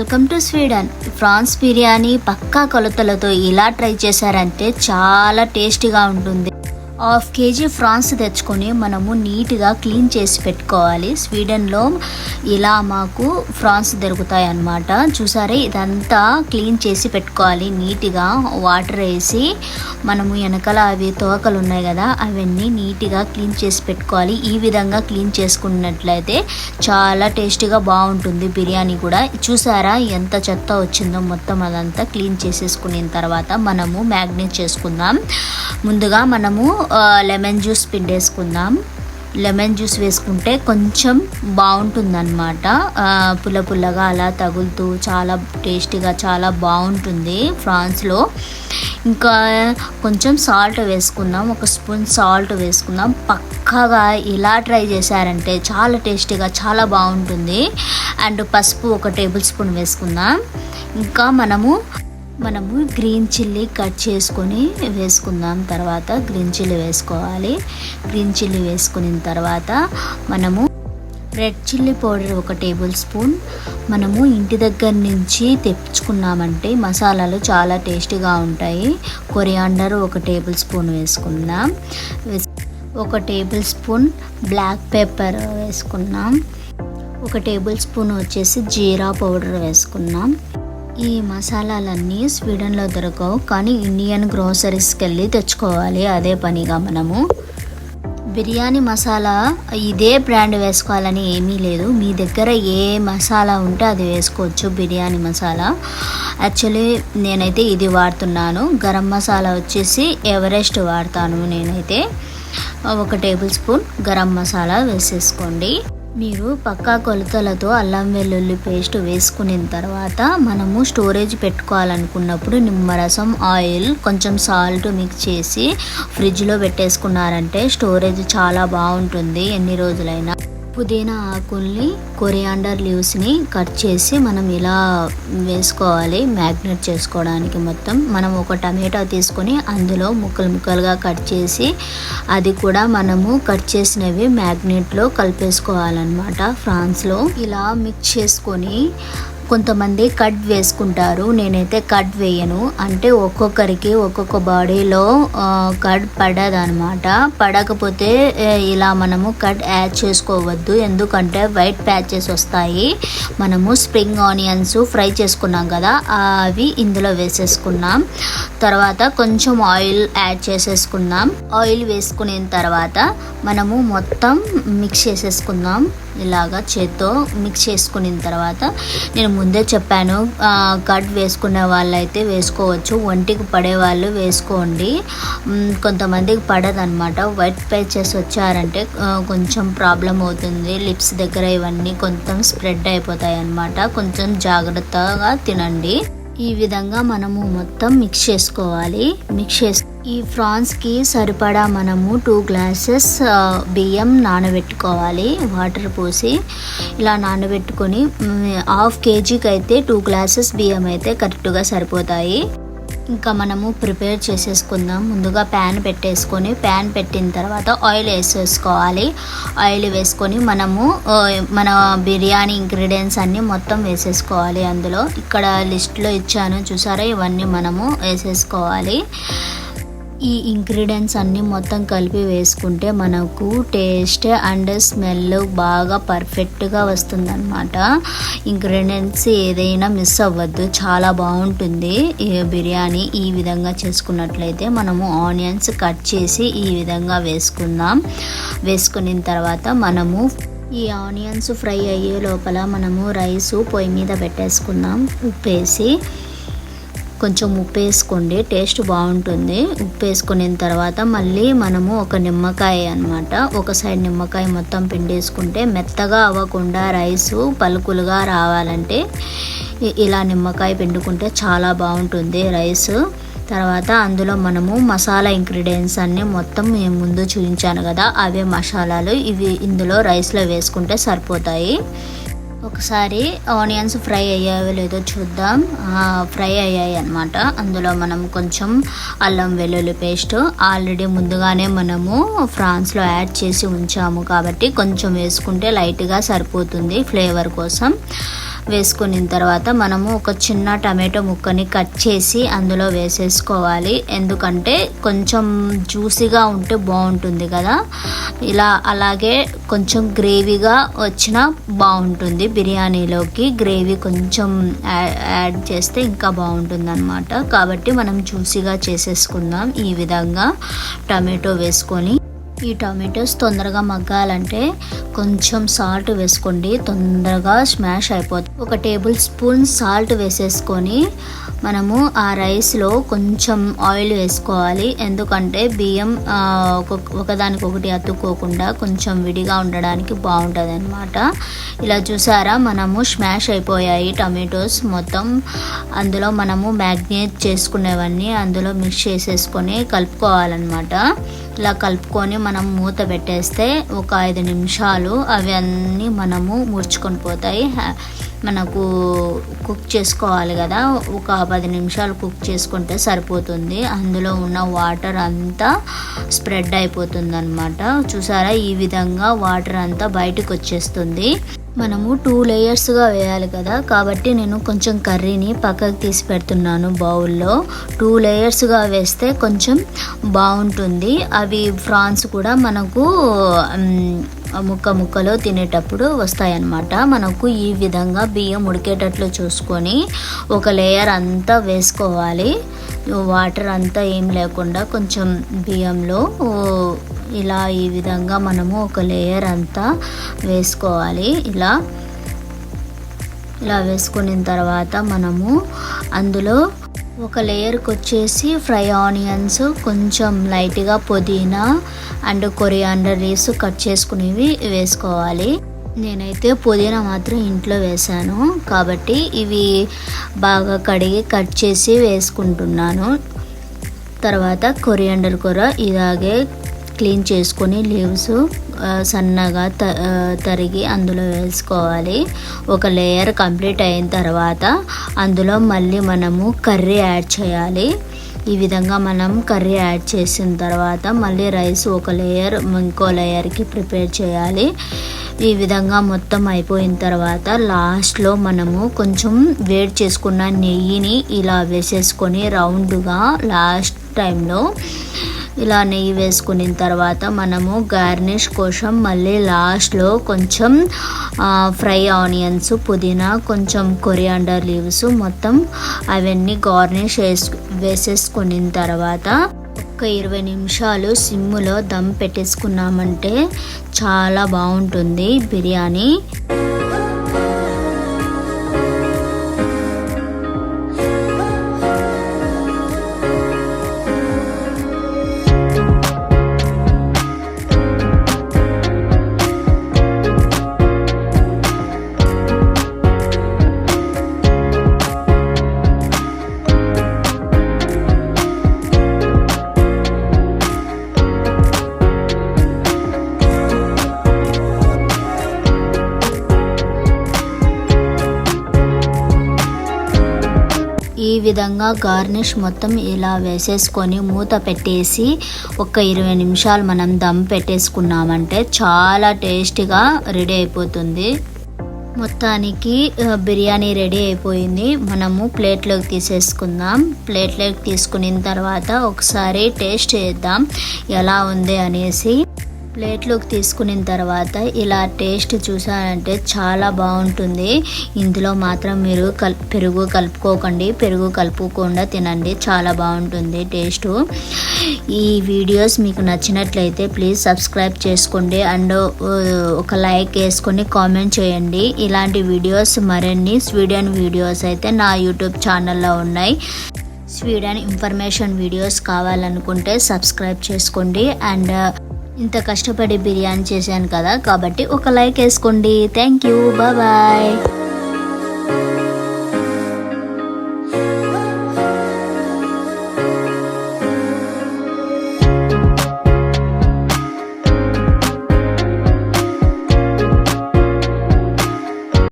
Welcome to Sweden. France biryani పక్కా కొలతలతో ఇలా try చేశారంటే చాలా టేస్టీగా ఉంటుంది. హాఫ్ కేజీ ఫ్రాన్స్ తెచ్చుకొని మనము నీట్గా క్లీన్ చేసి పెట్టుకోవాలి. స్వీడన్లో ఇలా మాకు ఫ్రాన్స్ దొరుకుతాయి అన్నమాట చూసారే ఇదంతా క్లీన్ చేసి పెట్టుకోవాలి. నీట్గా వాటర్ వేసి మనము వెనకాల అవి తోకలు ఉన్నాయి కదా అవన్నీ నీట్గా క్లీన్ చేసి పెట్టుకోవాలి. ఈ విధంగా క్లీన్ చేసుకున్నట్లయితే చాలా టేస్టీగా బాగుంటుంది బిర్యానీ కూడా. చూసారా ఎంత చెత్త వచ్చిందో మొత్తం అదంతా క్లీన్ చేసేసుకున్న తర్వాత మనము మ్యాగ్నేట్ చేసుకుందాం. ముందుగా మనము లెమన్ జ్యూస్ పిండేసుకుందాం. లెమన్ జ్యూస్ వేసుకుంటే కొంచెం బాగుంటుందన్నమాట. పుల్ల పుల్లగా అలా తగులుతూ చాలా టేస్టీగా చాలా బాగుంటుంది ఫ్రాన్స్లో. ఇంకా కొంచెం సాల్ట్ వేసుకుందాం ఒక స్పూన్ సాల్ట్ వేసుకుందాం. పక్కాగా ఇలా ట్రై చేశారంటే చాలా టేస్టీగా చాలా బాగుంటుంది. అండ్ పసుపు ఒక టేబుల్ స్పూన్ వేసుకుందాం. ఇంకా మనము మనము గ్రీన్ చిల్లీ కట్ చేసుకొని వేసుకుందాం. తర్వాత గ్రీన్ చిల్లీ వేసుకోవాలి. గ్రీన్ చిల్లీ వేసుకున్న తర్వాత మనము రెడ్ చిల్లీ పౌడర్ ఒక టేబుల్ స్పూన్ మనము ఇంటి దగ్గర నుంచి తెప్పించుకున్నామంటే మసాలాలు చాలా టేస్టీగా ఉంటాయి. కొరియాండర్ ఒక టేబుల్ స్పూన్ వేసుకుందాం. ఒక టేబుల్ స్పూన్ బ్లాక్ పెప్పర్ వేసుకున్నాం ఒక టేబుల్ స్పూన్ వచ్చేసి జీరా పౌడర్ వేసుకున్నాం ఈ మసాలాలన్నీ స్వీడన్లో దొరకవు కానీ ఇండియన్ గ్రోసరీస్కి వెళ్ళి తెచ్చుకోవాలి. అదే పనిగా మనము. బిర్యానీ మసాలా ఇదే బ్రాండ్ వేసుకోవాలని ఏమీ లేదు. మీ దగ్గర ఏ మసాలా ఉంటే అది వేసుకోవచ్చు బిర్యానీ మసాలా. యాక్చువల్లీ నేనైతే ఇది వాడుతున్నాను. గరం మసాలా వచ్చేసి ఎవరెస్ట్ వాడతాను నేనైతే. ఒక టేబుల్ స్పూన్ గరం మసాలా వేసేసుకోండి. మీరు పక్కా కొలతలతో అల్లం వెల్లుల్లి పేస్ట్ వేసుకున్న తర్వాత మనము స్టోరేజ్ పెట్టుకోవాలనుకున్నప్పుడు నిమ్మరసం ఆయిల్ కొంచెం సాల్ట్ మిక్స్ చేసి ఫ్రిడ్జ్లో పెట్టేసుకున్నారంటే స్టోరేజ్ చాలా బాగుంటుంది. ఎన్ని రోజులైనా పుదీనా ఆకుల్ని కొరియాండర్ లీవ్స్ని కట్ చేసి మనం ఇలా వేసుకోవాలి మ్యాగ్నెట్ చేసుకోవడానికి మొత్తం. మనం ఒక టమాటో తీసుకొని అందులో ముక్కలు ముక్కలుగా కట్ చేసి అది కూడా మనము కట్ చేసినవి మ్యాగ్నెట్లో కలిపేసుకోవాలన్నమాట. ఫ్రాన్స్లో ఇలా మిక్స్ చేసుకొని కొంతమంది కట్ వేసుకుంటారు. నేనైతే కట్ వేయను. అంటే ఒక్కొక్కరికి ఒక్కొక్క బాడీలో కట్ పడదనమాట పడకపోతే ఇలా మనము కట్ యాడ్ చేసుకోవద్దు. ఎందుకంటే వైట్ ప్యాచెస్ వస్తాయి. మనము స్ప్రింగ్ ఆనియన్స్ ఫ్రై చేసుకున్నాం కదా అవి ఇందులో వేసేసుకున్నాం. తర్వాత కొంచెం ఆయిల్ యాడ్ చేసేసుకుందాం. ఆయిల్ వేసుకున్న తర్వాత మనము మొత్తం మిక్స్ చేసేసుకుందాం. ఇలాగా చేత్తో మిక్స్ చేసుకున్న తర్వాత నేను ముందే చెప్పాను కట్ వేసుకునే వాళ్ళైతే వేసుకోవచ్చు ఒంటికి పడే వాళ్ళు వేసుకోండి. కొంతమందికి పడదనమాట వైట్ ప్యాచెస్ వచ్చారంటే కొంచెం ప్రాబ్లం అవుతుంది. లిప్స్ దగ్గర ఇవన్నీ కొంచెం స్ప్రెడ్ అయిపోతాయి అన్నమాట కొంచెం జాగ్రత్తగా తినండి. ఈ విధంగా మనము మొత్తం మిక్స్ చేసుకోవాలి. మిక్స్ చేసి ఈ ఫ్రాన్స్కి సరిపడా మనము టూ గ్లాసెస్ బియ్యం నానబెట్టుకోవాలి. వాటర్ పోసి ఇలా నానబెట్టుకొని హాఫ్ కేజీకి అయితే టూ గ్లాసెస్ బియ్యం అయితే కరెక్ట్గా సరిపోతాయి. ఇంకా మనము ప్రిపేర్ చేసేసుకుందాం. ముందుగా ప్యాన్ పెట్టేసుకొని ప్యాన్ పెట్టిన తర్వాత ఆయిల్ వేసేసుకోవాలి. ఆయిల్ వేసుకొని మనము మన బిర్యానీ ఇంగ్రీడియంట్స్ అన్నీ మొత్తం వేసేసుకోవాలి అందులో. ఇక్కడ లిస్ట్లో ఇచ్చాను చూసారా? ఇవన్నీ మనము వేసేసుకోవాలి. ఈ ఇంగ్రీడియంట్స్ అన్నీ మొత్తం కలిపి వేసుకుంటే మనకు టేస్ట్ అండ్ స్మెల్ బాగా పర్ఫెక్ట్గా వస్తుందన్నమాట. ఇంగ్రీడియంట్స్ ఏదైనా మిస్ అవ్వద్దు. చాలా బాగుంటుంది. ఈ బిర్యానీ ఈ విధంగా చేసుకున్నట్లయితే మనము ఆనియన్స్ కట్ చేసి ఈ విధంగా వేసుకుందాం. వేసుకున్న తర్వాత మనము ఈ ఆనియన్స్ ఫ్రై అయ్యే లోపల మనము రైసు పొయ్యి మీద పెట్టేసుకుందాం. ఉప్పు వేసి కొంచెం ఉప్పు వేసుకోండి టేస్ట్ బాగుంటుంది. ఉప్పు వేసుకున్న తర్వాత మళ్ళీ మనము ఒక నిమ్మకాయ అన్నమాట. ఒక సైడ్ నిమ్మకాయ మొత్తం పిండేసుకుంటే మెత్తగా అవ్వకుండా రైస్ పలుకులుగా రావాలంటే ఇలా నిమ్మకాయ పిండుకుంటే చాలా బాగుంటుంది రైస్. తర్వాత అందులో మనము మసాలా ఇంగ్రీడియంట్స్ అన్నీ మొత్తం నేను ముందు చూపించాను కదా అవే మసాలాలు ఇవి ఇందులో రైస్లో వేసుకుంటే సరిపోతాయి. ఒకసారి ఆనియన్స్ ఫ్రై అయ్యాయో లేదో చూద్దాం. ఫ్రై అయ్యాయి అనమాట అందులో మనం కొంచెం అల్లం వెల్లుల్లి పేస్ట్. ఆల్రెడీ ముందుగానే మనము ఫ్రాన్స్లో యాడ్ చేసి ఉంచాము కాబట్టి కొంచెం వేసుకుంటే లైట్గా సరిపోతుంది ఫ్లేవర్ కోసం. వేసుకున్న తర్వాత మనము ఒక చిన్న టమాటో ముక్కని కట్ చేసి అందులో వేసేసుకోవాలి. ఎందుకంటే కొంచెం జ్యూసీగా ఉంటే బాగుంటుంది కదా. ఇలా అలాగే కొంచెం గ్రేవీగా వచ్చిన బాగుంటుంది. బిర్యానీలోకి గ్రేవీ కొంచెం యా- యాడ్ చేస్తే ఇంకా బాగుంటుంది అనమాట కాబట్టి మనం జ్యూసీగా చేసేసుకుందాం ఈ విధంగా టమాటో వేసుకొని. ఈ టమాటోస్ తొందరగా మగ్గాలంటే కొంచెం సాల్ట్ వేసుకోండి. తొందరగా స్మాష్ అయిపోతుంది. ఒక టేబుల్ స్పూన్ సాల్ట్ వేసేసుకొని మనము ఆ రైస్లో కొంచెం ఆయిల్ వేసుకోవాలి. ఎందుకంటే బియ్యం ఒక- ఒకదానికొకటి అతుక్కోకుండా కొంచెం విడిగా ఉండడానికి బాగుంటుంది అనమాట ఇలా చూసారా? మనము స్మాష్ అయిపోయాయి టమాటోస్ మొత్తం. అందులో మనము మ్యాగ్నేట్ చేసుకునేవన్నీ అందులో మిక్స్ చేసేసుకొని కలుపుకోవాలన్నమాట. ఇలా కలుపుకొని మనం మూత పెట్టేస్తే ఒక ఐదు నిమిషాలు అవి అన్నీ మనము ముడుచుకొని పోతాయి. మనకు కుక్ చేసుకోవాలి కదా. ఒక పది నిమిషాలు కుక్ చేసుకుంటే సరిపోతుంది. అందులో ఉన్న వాటర్ అంతా స్ప్రెడ్ అయిపోతుంది అనమాట చూసారా? ఈ విధంగా వాటర్ అంతా బయటకు వచ్చేస్తుంది. మనము టూ లేయర్స్గా వేయాలి కదా. కాబట్టి నేను కొంచెం కర్రీని పక్కకు తీసి పెడుతున్నాను బౌల్లో. టూ లేయర్స్గా వేస్తే కొంచెం బాగుంటుంది. అవి ఫ్రాన్స్ కూడా మనకు ముక్క ముక్కలో తినేటప్పుడు వస్తాయన్నమాట. మనకు ఈ విధంగా బియ్యం ఉడికేటట్లు చూసుకొని ఒక లేయర్ అంతా వేసుకోవాలి. వాటర్ అంతా ఏం లేకుండా కొంచెం బియ్యంలో ఇలా ఈ విధంగా మనము ఒక లేయర్ అంతా వేసుకోవాలి. ఇలా ఇలా వేసుకున్న తర్వాత మనము అందులో ఒక లేయర్కి వచ్చేసి ఫ్రై ఆనియన్స్ కొంచెం లైట్గా పుదీనా అండ్ కొరియాండర్ లీవ్స్ కట్ చేసుకునేవి వేసుకోవాలి. నేనైతే పుదీనా మాత్రం ఇంట్లో వేశాను కాబట్టి ఇవి బాగా కడిగి కట్ చేసి వేసుకుంటున్నాను. తర్వాత కొరియాండర్ కూర ఇలాగే క్లీన్ చేసుకొని లీవ్స్ సన్నగా త తరిగి అందులో వేసుకోవాలి. ఒక లేయర్ కంప్లీట్ అయిన తర్వాత అందులో మళ్ళీ మనము కర్రీ యాడ్ చేయాలి. ఈ విధంగా మనం కర్రీ యాడ్ చేసిన తర్వాత మళ్ళీ రైస్ ఒక లేయర్ ఇంకో లేయర్కి ప్రిపేర్ చేయాలి. ఈ విధంగా మొత్తం అయిపోయిన తర్వాత లాస్ట్లో మనము కొంచెం వేడి చేసుకున్న నెయ్యిని ఇలా వేసేసుకొని రౌండ్గా లాస్ట్ టైంలో ఇలా నెయ్యి వేసుకున్న తర్వాత మనము గార్నిష్ కోసం మళ్ళీ లాస్ట్లో కొంచెం ఫ్రై ఆనియన్స్ పుదీనా కొంచెం కొరియాండర్ లీవ్స్ మొత్తం అవన్నీ గార్నిష్ వేసు వేసేసుకున్న తర్వాత ఒక ఇరవై నిమిషాలు సిమ్ములో దమ్ పెట్టేసుకున్నామంటే చాలా బాగుంటుంది బిర్యానీ. ఈ విధంగా గార్నిష్ మొత్తం ఇలా వేసేసుకొని మూత పెట్టేసి ఒక ఇరవై నిమిషాలు మనం దమ్ పెట్టేసుకున్నామంటే చాలా టేస్టీగా రెడీ అయిపోతుంది. మొత్తానికి బిర్యానీ రెడీ అయిపోయింది. మనము ప్లేట్లోకి తీసేసుకుందాం. ప్లేట్లోకి తీసుకున్న తర్వాత ఒకసారి టేస్ట్ చేద్దాం. ఎలా ఉంది అనేసి. ప్లేట్లోకి తీసుకున్న తర్వాత ఇలా టేస్ట్ చూసారంటే చాలా బాగుంటుంది. ఇందులో మాత్రం మీరు కల్ పెరుగు కలుపుకోకండి. పెరుగు కలుపుకోకుండా తినండి. చాలా బాగుంటుంది టేస్ట్. ఈ వీడియోస్ మీకు నచ్చినట్లయితే ప్లీజ్ సబ్స్క్రైబ్ చేసుకోండి. అండ్ ఒక లైక్ వేసుకొని కామెంట్ చేయండి. ఇలాంటి వీడియోస్ మరిన్ని స్వీడన్ వీడియోస్ అయితే నా యూట్యూబ్ ఛానల్లో ఉన్నాయి. స్వీడన్ ఇన్ఫర్మేషన్ వీడియోస్ కావాలనుకుంటే సబ్స్క్రైబ్ చేసుకోండి. అండ్ ఇంత కష్టపడి బిర్యానీ చేశాను కదా కాబట్టి ఒక లైక్ వేసుకోండి. Thank you bye